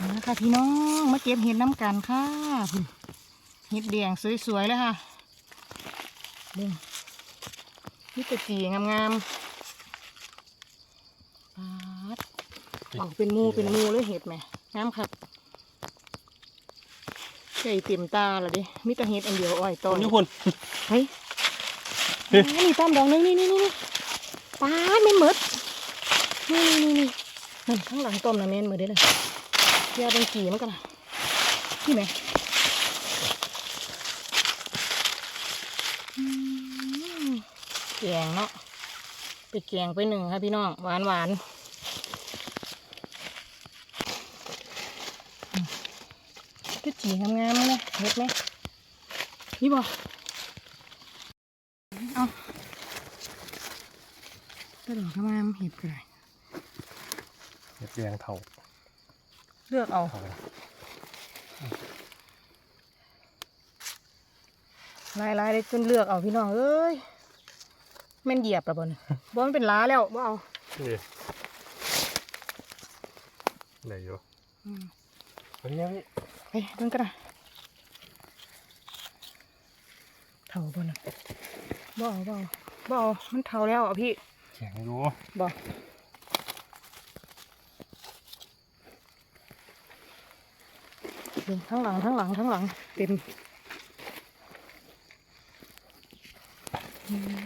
มาค่ะพี่น้องมาเก็บเห็ดน้ำกันค่ะพุ่นเห็ดแดงสวยๆเลยค่ะเบิ่งนี่ตะจีงามๆปาดออกเป็นหมูเป็นหมูเลยเห็ดไหมงามค่ะใส่เต็มตาและดิมีแต่เห็ดอันเดียวอ้อยต้ต้นนนี่คุณเฮ้ยเฮ้ยนี่ต้อมดอกนึงนี่นี่นี่นี่ปาดไม่หมดนี่นี่นี่นั่นข้างหลังต้มนะเมนหมดเลยนะ เยวเป็นกี่มันกันพี่ไหมแกงเนาะไปแกงไปหนึ่งค่ะพี่น้องหวานหวานก็จีงามๆเลยเห็ดไหมนี่บ่เอากระดอกข้ามเห็ดก็ได้เห็ดแดงเถา เลือกเอาเถาลายลายๆเลยจนเลือกเอาพี่น้องเอ้ยแม่นเหยียบแล้วบนบ่มันเป็นล้าแล้วบ่เอานี่ไหนอยู่อืมอันนี้พี่ไปเบิ่งกันนะเท่าบ่น่ะบ่เอาบ่เอาบ่เอามันเท่าแล้วอะพี่แข็งอยู่บ่ เบิ่งทั้งหลังทั้งหลังทั้งหลังเต็มอืม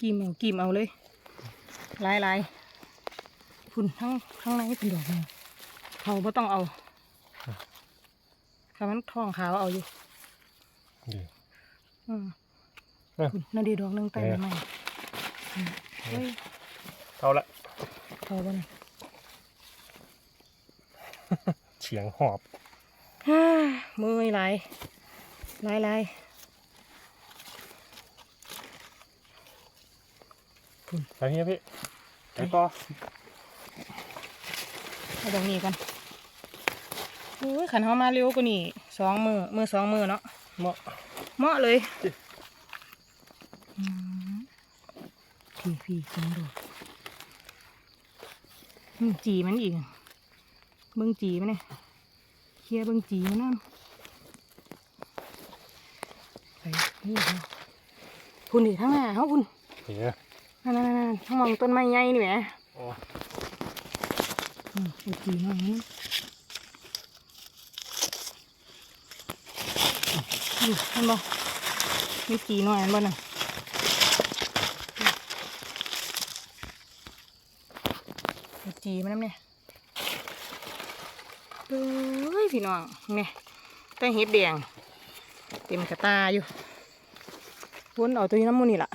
กิมเอากิมเอาเลยลายลายพุ่นทั้งทั้งในพุ่นดอกนี่เขาบ่ต้องเอาถ้ามันทองขาวเอาอยู่ดีอืมเอ้ยพุ่นนั่นดีดอกหนึงใต้เอ้ใบยไม้อืมเฮ้ยเท่าละเขาบ่น่ะ เฉียงหอบฮ่ามือไหลายลายลายไปนี่พี่ไปต่อเอาตรงนี้กันโอ้ยขันเขามาเร็วกว่านี่สองมือมือสองมือเนาะเหมาะเหมาะเลยจิอืมพี่พี่สองดอกอืมจีมันอีก เบิ้งจีมันเนี่ยเคลียร์เบิ้งจีมันนั่นไปนี่เขาคุณดิทั้งหน้าเขาคุณนี่นั่นนั่นนั่นทั้งมองต้นไม้ใหญ่นี่แหมโอ้อืมเป็นจีมันนี่อืมเห็นบ่มีจีหน่อยเห็นบ่น่ะมีจีมันน้ำเนี่ย เอ้ยพี่น้องนี่แต่เห็ดแดงเต็มกระตาอยู่วนเอาตัวนี้น้ำมูนี่ล่ะ